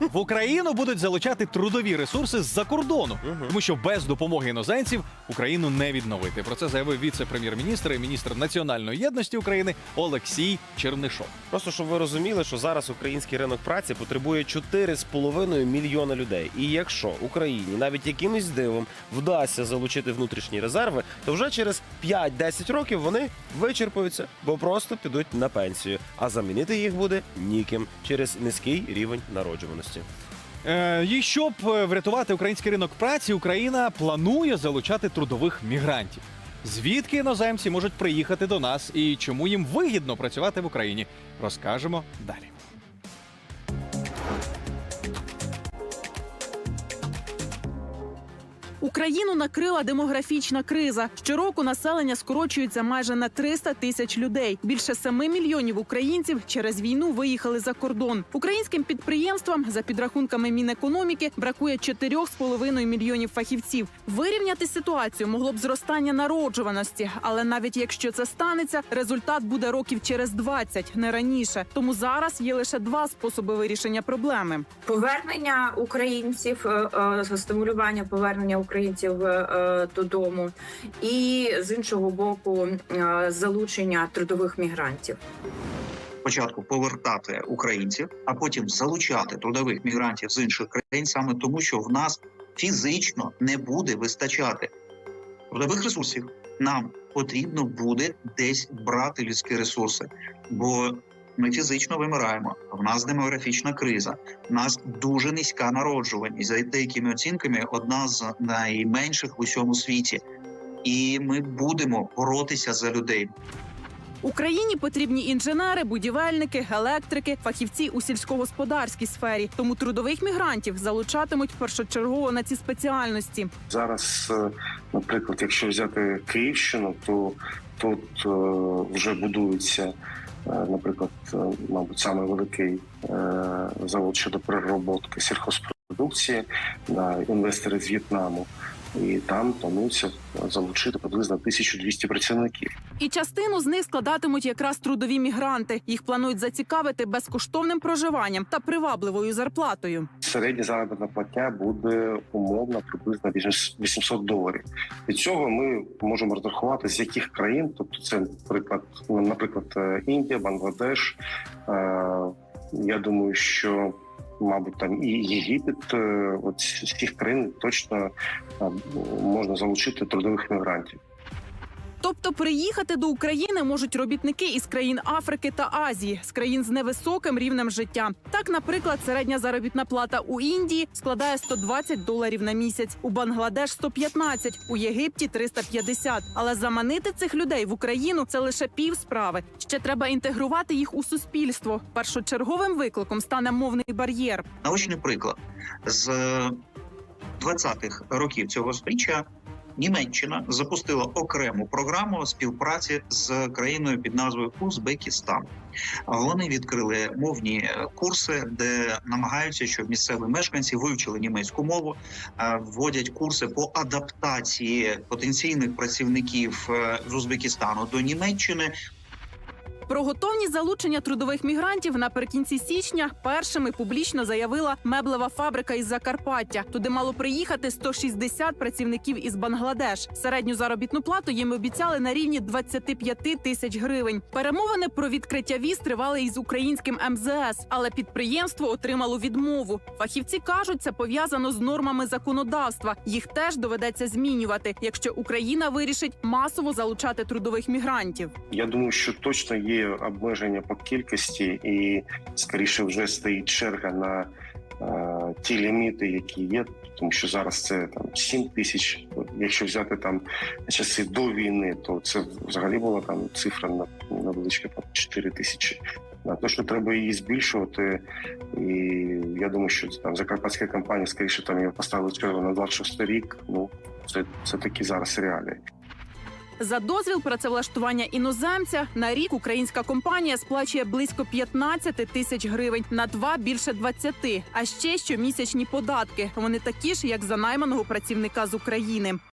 В Україну будуть залучати трудові ресурси з-за кордону, тому що без допомоги іноземців Україну не відновити. Про це заявив віце-прем'єр-міністр і міністр національної єдності України Олексій Чернишов. Просто щоб ви розуміли, що зараз український ринок праці потребує 4,5 мільйона людей. І якщо Україні навіть якимось дивом вдасться залучити внутрішні резерви, то вже через 5-10 років вони вичерпуються, бо просто підуть на пенсію. А замінити їх буде ніким через низький рівень народжуваності. Е, і щоб е, врятувати український ринок праці, Україна планує залучати трудових мігрантів. Звідки іноземці можуть приїхати до нас і чому їм вигідно працювати в Україні, розкажемо далі. Україну накрила демографічна криза. Щороку населення скорочується майже на 300 тисяч людей. Більше 7 мільйонів українців через війну виїхали за кордон. Українським підприємствам, за підрахунками Мінекономіки, бракує 4,5 мільйонів фахівців. Вирівняти ситуацію могло б зростання народжуваності, але навіть якщо це станеться, результат буде років через 20, не раніше. Тому зараз є лише два способи вирішення проблеми. повернення українців, е, е, стимулювання повернення українців е, додому, і з іншого боку, е, залучення трудових мігрантів. спочатку повертати українців, а потім залучати трудових мігрантів з інших країн, саме тому, що в нас фізично не буде вистачати трудових ресурсів. Нам потрібно буде десь брати людські ресурси, бо ми фізично вимираємо. В нас демографічна криза, в нас дуже низька народжуваність. За деякими оцінками, одна з найменших в усьому світі. І ми будемо боротися за людей. Україні потрібні інженери, будівельники, електрики, фахівці у сільськогосподарській сфері. Тому трудових мігрантів залучатимуть першочергово на ці спеціальності. Зараз, е, наприклад, якщо взяти Київщину, то тут е, вже будується, е, наприклад, е, мабуть, саме великий е, завод щодо перероботки сільхозпродукції інвестори з В'єтнаму. І там планується залучити приблизно 1200 працівників. І частину з них складатимуть якраз трудові мігранти. Їх планують зацікавити безкоштовним проживанням та привабливою зарплатою. Середня заробітна платня буде умовно приблизно 800 доларів. Від цього ми можемо розрахувати з яких країн, тобто це наприклад, наприклад, е, Індія, Бангладеш. Е, Я думаю, що мабуть там і Єгипет, е, от з цих країн точно е, можна залучити трудових мігрантів. Тобто приїхати до України можуть робітники із країн Африки та Азії, з країн з невисоким рівнем життя. Так, наприклад, середня заробітна плата у Індії складає 120 доларів на місяць, у Бангладеш 115, у Єгипті 350. Але заманити цих людей в Україну це лише пів справи. Ще треба інтегрувати їх у суспільство. Першочерговим викликом стане мовний бар'єр. Наочний приклад з 20-х років цього сторіччя Німеччина запустила окрему програму співпраці з країною під назвою Узбекистан. Вони відкрили мовні е, курси, де намагаються, щоб місцеві мешканці вивчили німецьку мову, е, вводять курси по адаптації потенційних працівників е, з Узбекистану до Німеччини. Про готовність залучення трудових мігрантів наприкінці січня першими публічно заявила меблева фабрика із Закарпаття. Туди мало приїхати 160 працівників із Бангладеш. Середню заробітну плату їм обіцяли на рівні 25 тисяч гривень. Перемовини про відкриття віз тривали із українським МЗС, але підприємство отримало відмову. Фахівці кажуть, це пов'язано з нормами законодавства. Їх теж доведеться змінювати, якщо Україна вирішить масово залучати трудових мігрантів. Я думаю, що точно є обмеження по кількості, і скоріше вже стоїть черга на е, ті ліміти, які є. Тому що зараз це там 7 тисяч. Якщо взяти там часи до війни, то це взагалі була там цифра на невеличка там 4 тисячі. На те, що треба її збільшувати, і я думаю, що там закарпатська компанія скоріше там її поставили на 26 рік. Ну це, це такі зараз реалії. За дозвіл працевлаштування іноземця на рік українська компанія сплачує близько 15 тисяч гривень на два більше 20. А ще щомісячні податки. Вони такі ж, як за найманого працівника з України.